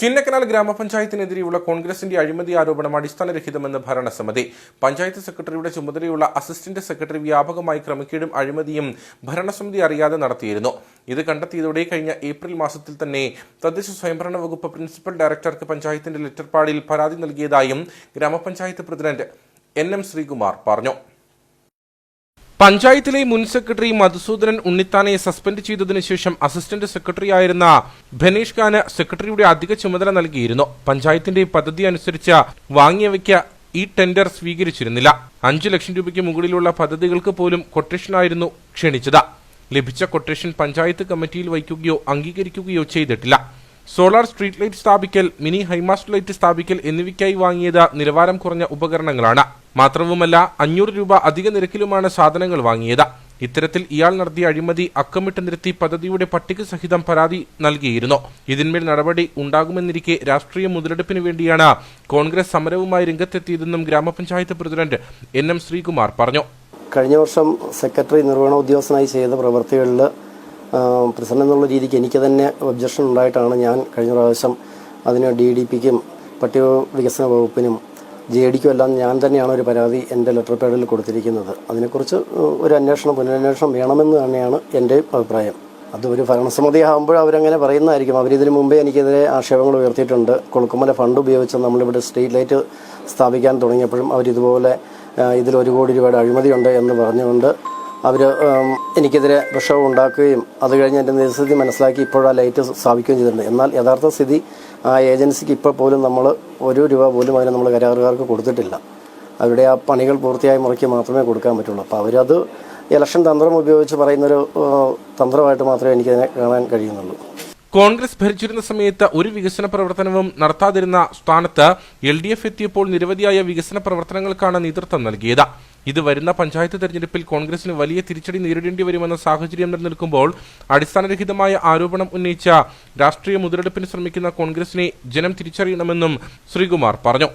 ചിന്നക്കനാൽ ഗ്രാമപഞ്ചായത്തിനെതിരെയുള്ള കോൺഗ്രസിന്റെ അഴിമതി ആരോപണം അടിസ്ഥാനരഹിതമെന്ന് ഭരണസമിതി. പഞ്ചായത്ത് സെക്രട്ടറിയുടെ ചുമതലയുള്ള അസിസ്റ്റന്റ് സെക്രട്ടറി വ്യാപകമായി ക്രമക്കേടും അഴിമതിയും ഭരണസമിതി അറിയാതെ നടത്തിയിരുന്നു. ഇത് കണ്ടെത്തിയതോടെ കഴിഞ്ഞ ഏപ്രിൽ മാസത്തിൽ തന്നെ തദ്ദേശ സ്വയംഭരണ വകുപ്പ് പ്രിൻസിപ്പൽ ഡയറക്ടർക്ക് പഞ്ചായത്തിന്റെ ലെറ്റർ പാഡിൽ പരാതി നൽകിയതായും ഗ്രാമപഞ്ചായത്ത് പ്രസിഡന്റ് എൻ എം ശ്രീകുമാർ പറഞ്ഞു. പഞ്ചായത്തിലെ മുൻ സെക്രട്ടറി മധുസൂദനൻ ഉണ്ണിത്താനെ സസ്പെൻഡ് ചെയ്തതിനു ശേഷം അസിസ്റ്റന്റ് സെക്രട്ടറിയായിരുന്ന ഭനീഷ് ഖാന് സെക്രട്ടറിയുടെ അധിക ചുമതല നൽകിയിരുന്നു. പഞ്ചായത്തിന്റെ പദ്ധതി അനുസരിച്ച് വാങ്ങിയവയ്ക്ക് ഈ ടെൻഡർ സ്വീകരിച്ചിരുന്നില്ല. അഞ്ചു ലക്ഷം രൂപയ്ക്ക് മുകളിലുള്ള പദ്ധതികൾക്ക് പോലും കൊട്ടേഷനായിരുന്നു ക്ഷണിച്ചത്. ലഭിച്ച കൊട്ടേഷൻ പഞ്ചായത്ത് കമ്മിറ്റിയിൽ വയ്ക്കുകയോ അംഗീകരിക്കുകയോ ചെയ്തിട്ടില്ല. സോളാർ സ്ട്രീറ്റ് ലൈറ്റ് സ്ഥാപിക്കൽ മിനി ഹൈമാസ്റ്റ് ലൈറ്റ് സ്ഥാപിക്കൽ എന്നിവയ്ക്കായി വാങ്ങിയത് നിലവാരം കുറഞ്ഞ ഉപകരണങ്ങളാണ്. മാത്രവുമല്ല അഞ്ഞൂറ് രൂപ അധിക നിരക്കിലുമാണ് സാധനങ്ങൾ വാങ്ങിയത്. ഇത്തരത്തിൽ ഇയാൾ നടത്തിയ അഴിമതി അക്കമിട്ട് നിരത്തി പദ്ധതിയുടെ പട്ടിക സഹിതം പരാതി നൽകിയിരുന്നു. ഇതിന്മേൽ നടപടി ഉണ്ടാകുമെന്നിരിക്കെ രാഷ്ട്രീയ മുതലെടുപ്പിന് വേണ്ടിയാണ് കോൺഗ്രസ് സമരവുമായി രംഗത്തെത്തിയതെന്നും ഗ്രാമപഞ്ചായത്ത് പ്രസിഡന്റ് എൻ എം ശ്രീകുമാർ പറഞ്ഞു. കഴിഞ്ഞ വർഷം സെക്രട്ടറി നിർവഹണ ഉദ്യോഗസ്ഥനായി ചെയ്ത പ്രവൃത്തികളിൽ പ്രസിഡന്റ് എന്നുള്ള രീതിക്ക് എനിക്ക് തന്നെ ഒബ്ജക്ഷൻ ഉണ്ടായിട്ടാണ് ഞാൻ കഴിഞ്ഞ പ്രാവശ്യം അതിന് ഡി ഡി പിക്കും പട്ടിക വികസന വകുപ്പിനും ജെ ഡിക്കും എല്ലാം ഞാൻ തന്നെയാണ് ഒരു പരാതി എന്റെ ലെറ്റർ പാഡിൽ കൊടുത്തിരിക്കുന്നത്. അതിനെക്കുറിച്ച് ഒരു അന്വേഷണം പുനരന്വേഷണം വേണമെന്ന് തന്നെയാണ് എന്റെ അഭിപ്രായം. അത് ഒരു ഭരണസമിതി ആകുമ്പോൾ അവരങ്ങനെ പറയുന്നതായിരിക്കും. അവരിതിനു മുമ്പേ എനിക്കെതിരെ ആക്ഷേപങ്ങൾ ഉയർത്തിയിട്ടുണ്ട്. കൊളുക്കുമല ഫണ്ട് ഉപയോഗിച്ച് നമ്മളിവിടെ സ്ട്രീറ്റ് ലൈറ്റ് സ്ഥാപിക്കാൻ തുടങ്ങിയപ്പോഴും അവരിതുപോലെ ഇതിൽ ഒരു കോടി രൂപയുടെ അഴിമതിയുണ്ട് എന്ന് പറഞ്ഞുകൊണ്ട് അവർ എനിക്കെതിരെ പ്രക്ഷോഭം ഉണ്ടാക്കുകയും അത് കഴിഞ്ഞ് എന്റെ നിരസ്ഥിതി മനസ്സിലാക്കി ഇപ്പോഴാ ലൈറ്റ് സ്ഥാപിക്കുകയും ചെയ്തിട്ടുണ്ട്. എന്നാൽ യഥാർത്ഥ സ്ഥിതി ആ ഏജൻസിക്ക് ഇപ്പോൾ പോലും നമ്മൾ ഒരു രൂപ പോലും അതിന് നമ്മൾ കരാറുകാർക്ക് കൊടുത്തിട്ടില്ല. അവരുടെ ആ പണികൾ പൂർത്തിയായി മുറയ്ക്ക് മാത്രമേ കൊടുക്കാൻ പറ്റുള്ളൂ. അപ്പോൾ അവരത് ഇലക്ഷൻ തന്ത്രം ഉപയോഗിച്ച് പറയുന്നൊരു തന്ത്രമായിട്ട് മാത്രമേ എനിക്കതിനെ കാണാൻ കഴിയുന്നുള്ളൂ. കോൺഗ്രസ് ഭരിച്ചിരുന്ന സമയത്ത് ഒരു വികസന പ്രവർത്തനവും നടത്താതിരുന്ന സ്ഥാനത്ത് എൽ ഡി എഫ് എത്തിയപ്പോൾ നിരവധിയായ വികസന പ്രവർത്തനങ്ങൾക്കാണ് നേതൃത്വം നൽകിയത്. ഇത് വരുന്ന പഞ്ചായത്ത് തെരഞ്ഞെടുപ്പിൽ കോൺഗ്രസിന് വലിയ തിരിച്ചടി നേരിടേണ്ടി വരുമെന്ന സാഹചര്യം നിലനിൽക്കുമ്പോൾ അടിസ്ഥാനരഹിതമായ ആരോപണം ഉന്നയിച്ച രാഷ്ട്രീയ മുതലെടുപ്പിന് ശ്രമിക്കുന്ന കോൺഗ്രസിനെ ജനം തിരിച്ചറിയണമെന്നും ശ്രീകുമാർ പറഞ്ഞു.